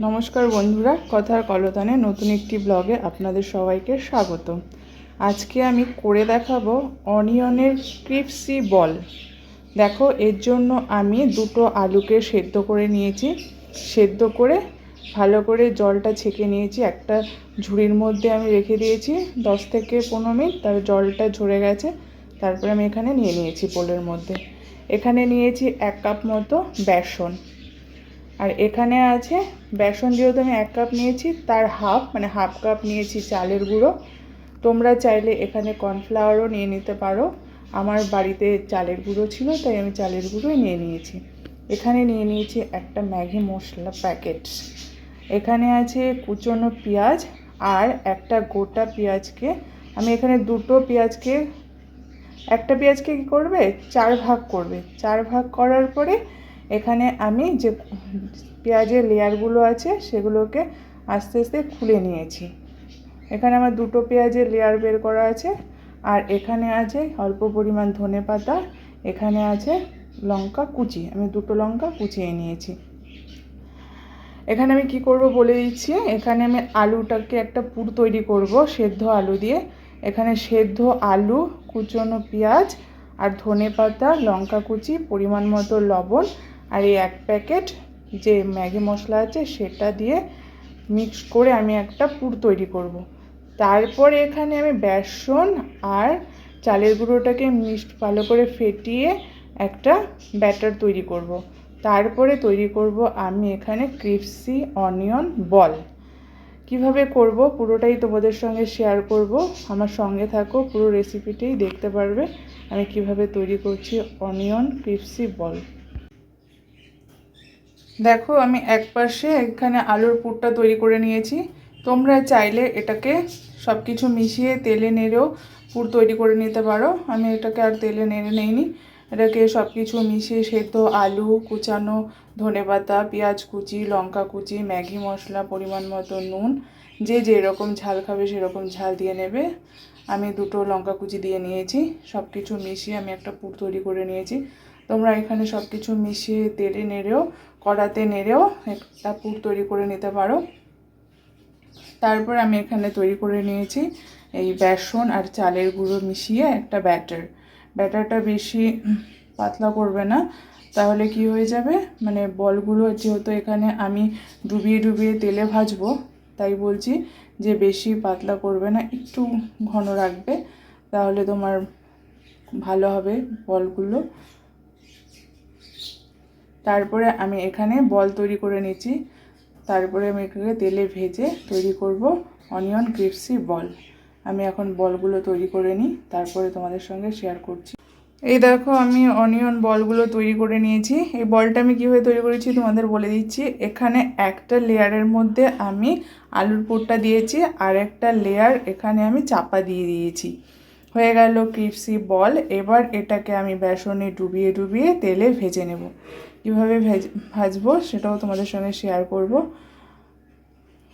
নমস্কার বন্ধুরা, কথার কলতানে নতুন একটি ব্লগে আপনাদের সবাইকে স্বাগত। আজকে আমি করে দেখাবো অনিয়নের ক্রিপসি বল। দেখো, এর জন্য আমি দুটো আলুকে সেদ্ধ করে নিয়েছি। সেদ্ধ করে ভালো করে জলটা ছেঁকে নিয়েছি। একটা ঝুড়ির মধ্যে আমি রেখে দিয়েছি দশ থেকে পনেরো মিনিট, তার জলটা ঝরে গেছে। তারপরে আমি এখানে নিয়ে নিয়েছি পোলের মধ্যে। এখানে নিয়েছি এক কাপ মতো বেসন। আর এখানে আছে বেসন যেহেতু আমি এক কাপ নিয়েছি, তার হাফ মানে হাফ কাপ নিয়েছি চালের গুঁড়ো। তোমরা চাইলে এখানে কর্নফ্লাওয়ারও নিয়ে নিতে পারো। আমার বাড়িতে চালের গুঁড়ো ছিল, তাই আমি চালের গুঁড়োই নিয়ে নিয়েছি। এখানে নিয়ে নিয়েছি একটা ম্যাগি মশলা প্যাকেট। এখানে আছে কুচনো পেঁয়াজ আর একটা গোটা পেঁয়াজকে। আমি এখানে দুটো পেঁয়াজকে, একটা পেঁয়াজকে কী করবে? চার ভাগ করবে। চার ভাগ করার পরে এখানে আমি যে পেঁয়াজের লেয়ারগুলো আছে সেগুলোকে আস্তে আস্তে খুলে নিয়েছি। এখানে আমার দুটো পেঁয়াজের লেয়ার বের করা আছে আর এখানে আছে অল্প পরিমাণ ধনে পাতা, এখানে আছে লঙ্কা কুচি। আমি দুটো লঙ্কা কুচিয়ে নিয়েছি। এখানে আমি কি করব বলে দিচ্ছি, এখানে আমি আলুটাকে একটা পুর তৈরি করব, সেদ্ধ আলু দিয়ে। এখানে সেদ্ধ আলু, কুচনো পেঁয়াজ আর ধনে পাতা, লঙ্কা কুচি, পরিমাণ মতো লবণ আর এই এক প্যাকেট যে ম্যাগি মশলা আছে সেটা দিয়ে মিক্স করে আমি একটা পুর তৈরি করব। তারপরে এখানে আমি বেসন আর চালের গুঁড়োটাকে মিক্সড ভালো করে ফেটিয়ে একটা ব্যাটার তৈরি করব। তারপরে তৈরি করব আমি এখানে ক্রিপসি অনিয়ন বল কীভাবে করব পুরোটাই তোমাদের সঙ্গে শেয়ার করব আমার সঙ্গে থাকো, পুরো রেসিপিটাই দেখতে পারবে আমি কীভাবে তৈরি করছি অনিয়ন ক্রিপসি বল দেখো, আমি এক পাশে এখানে আলুর পুরটা তৈরি করে নিয়েছি। তোমরা চাইলে এটাকে সব কিছু মিশিয়ে তেলে নেড়েও পুর তৈরি করে নিতে পারো। আমি এটাকে আর তেলে নেড়ে নেইনি। এটাকে সব কিছু মিশিয়ে সেদ্ধ আলু, কুচানো ধনে পাতা পেঁয়াজ কুচি, লঙ্কা কুচি, ম্যাগি মশলা, পরিমাণ মতো নুন, যে যেরকম ঝাল খাবে সেরকম ঝাল দিয়ে নেবে। আমি দুটো লঙ্কা কুচি দিয়ে নিয়েছি। সব কিছু মিশিয়ে আমি একটা পুর তৈরি করে নিয়েছি। তোমরা এখানে সব কিছু মিশিয়ে তেলে নেড়েও, কড়াতে নেড়েও একটা পুর তৈরি করে নিতে পারো। তারপর আমি এখানে তৈরি করে নিয়েছি এই বেসন আর চালের গুঁড়ো মিশিয়ে একটা ব্যাটার। ব্যাটারটা বেশি পাতলা করবে না, তাহলে কি হয়ে যাবে? মানে বলগুলো যেহেতু এখানে আমি ডুবিয়ে ডুবিয়ে তেলে ভাজবো, তাই বলছি যে বেশি পাতলা করবে না, একটু ঘন রাখবে, তাহলে তোমার ভালো হবে বলগুলো। তারপরে আমি এখানে বল তৈরি করে নিচ্ছি। তারপরে আমি এখানে তেলে ভেজে তৈরি করব অনিয়ন ক্রিপসি বল। আমি এখন বলগুলো তৈরি করে নিই, তারপরে তোমাদের সঙ্গে শেয়ার করছি। এই দেখো, আমি অনিয়ন বলগুলো তৈরি করে নিয়েছি। এই বলটা আমি কীভাবে তৈরি করেছি তোমাদের বলে দিচ্ছি। এখানে একটা লেয়ারের মধ্যে আমি আলুর পুরটা দিয়েছি, আর একটা লেয়ার এখানে আমি চাপা দিয়ে দিয়েছি। হয়ে গেল ক্রিপসি বল। এবার এটাকে আমি বেসনে ডুবিয়ে ডুবিয়ে তেলে ভেজে নেব। কীভাবে ভেজ, ভাজবো সেটাও তোমাদের সঙ্গে শেয়ার করব।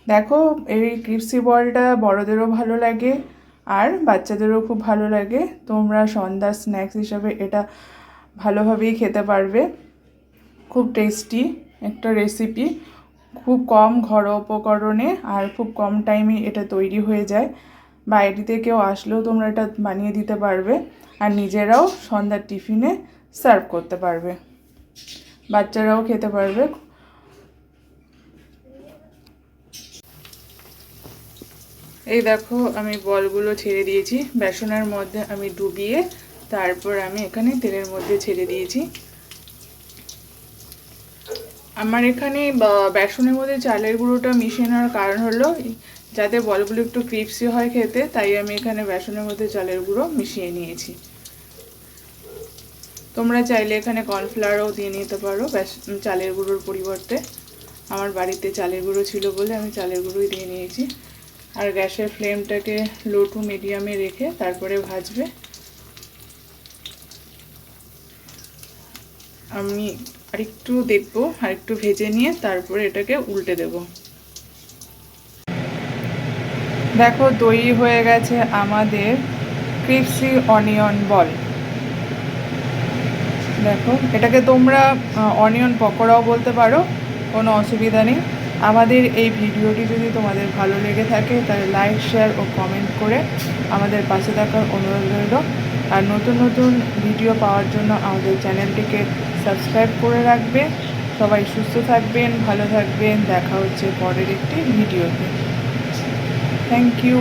দেখো, এই ক্রিপসি বলটা বড়দেরও ভালো লাগে আর বাচ্চাদেরও খুব ভালো লাগে। তোমরা সন্ধ্যার স্ন্যাক্স হিসাবে এটা ভালোভাবেই খেতে পারবে। খুব টেস্টি একটা রেসিপি খুব কম ঘরোয়া উপকরণে আর খুব কম টাইমে এটা তৈরি হয়ে যায়। বাইরে কেউ আসলেও তোমরা এটা বানিয়ে দিতে পারবে। আর নিজেরাও সন্ধ্যার টিফিনে সার্ভ করতে পারবে। বাচ্চারাও খেতে পারবে। এই দেখো, আমি বলগুলো ছেড়ে দিয়েছি। বেসনের মধ্যে আমি ডুবিয়ে তারপর আমি এখানে তেলের মধ্যে ছেড়ে দিয়েছি। আমার এখানে বেসনের মধ্যে চালের গুঁড়োটা মিশানোর কারণ হলো, যাতে বলগুলো একটু ক্রিপসি হয় খেতে, তাই আমি এখানে বেসনের মধ্যে চালের গুঁড়ো মিশিয়ে নিয়েছি। তোমরা চাইলে এখানে কর্নফ্লাওয়ারও দিয়ে নিতে পারো। চালের গুঁড়োর পরিবর্তে। আমার বাড়িতে চালের গুঁড়ো ছিল বলে আমি চালের গুঁড়োই দিয়ে নিয়েছি। আর গ্যাসের ফ্লেমটাকে লো টু মিডিয়ামে রেখে তারপরে ভাজবে। আমি আরেকটু দেখব, আরেকটু ভেজে নিয়ে তারপরে এটাকে উল্টে দেব। দেখো, দই হয়ে গেছে আমাদের ক্রিপসি অনিয়ন বল। দেখো, এটাকে তোমরা অনিয়ন পকোড়াও বলতে পারো, কোনো অসুবিধা নেই। আমাদের এই ভিডিওটি যদি তোমাদের ভালো লেগে থাকে, তাহলে লাইক শেয়ার ও কমেন্ট করে আমাদের পাশে থাকার অনুরোধ রইল। আর নতুন নতুন ভিডিও পাওয়ার জন্য আমাদের চ্যানেলটিকে সাবস্ক্রাইব করে রাখবে। সবাই সুস্থ থাকবেন, ভালো থাকবেন। দেখা হচ্ছে পরের একটি ভিডিওতে। Thank you